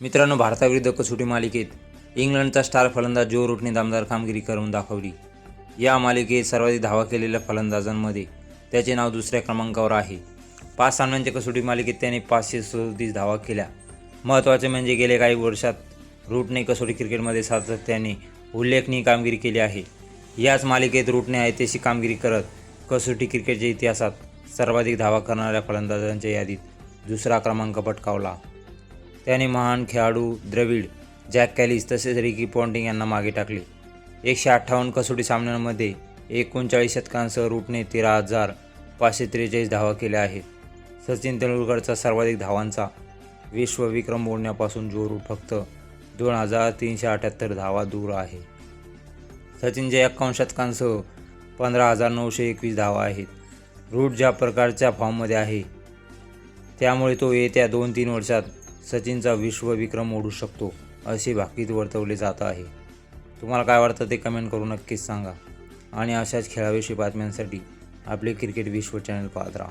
मित्रांनो भारताविरुद्ध कसोटी मालिकेत इंग्लंडचा स्टार फलंदाज जो रूटने दमदार कामगिरी करून दाखवली. या मालिकेत सर्वाधिक धावा केलेल्या फलंदाजांमध्ये त्याचे नाव दुसऱ्या क्रमांकावर आहे. पाच सामन्यांच्या कसोटी मालिकेत त्याने पाचशे सदतीस धावा केल्या. महत्त्वाचे म्हणजे गेल्या काही वर्षात रूटने कसोटी क्रिकेटमध्ये सातत्याने उल्लेखनीय कामगिरी केली आहे. याच मालिकेत रूटने ऐतिहासिक कामगिरी करत कसोटी क्रिकेटच्या इतिहासात सर्वाधिक धावा करणाऱ्या फलंदाजांच्या यादीत दुसरा क्रमांक पटकावला. त्याने महान खेळाडू द्रविड जॅक कॅलिस तसेच रिकी पॉन्टिंग यांना मागे टाकले. एकशे अठ्ठावन्न कसोटी सामन्यांमध्ये एकोणचाळीस शतकांसह रूटने तेरा हजार पाचशे त्रेचाळीस धावा केल्या आहेत. सचिन तेंडुलकरचा सर्वाधिक धावांचा विश्वविक्रम मोडण्यापासून जोरू फक्त दोन हजार तीनशे अठ्याहत्तर धावा दूर आहे. सचिनच्या एकावन्न शतकांसह पंधरा हजार नऊशे एकवीस धावा आहेत. रूट ज्या प्रकारच्या फॉर्ममध्ये आहे त्यामुळे तो येत्या दोन तीन वर्षात सचिनचा विश्वविक्रम ओढू शकतो असे भाकीत वर्तवले जात आहे. तुम्हाला काय वाटतं ते कमेंट करून नक्कीच सांगा. आणि अशाच खेळाविषयी बातम्यांसाठी आपले क्रिकेट विश्व चॅनल पाहत राहा.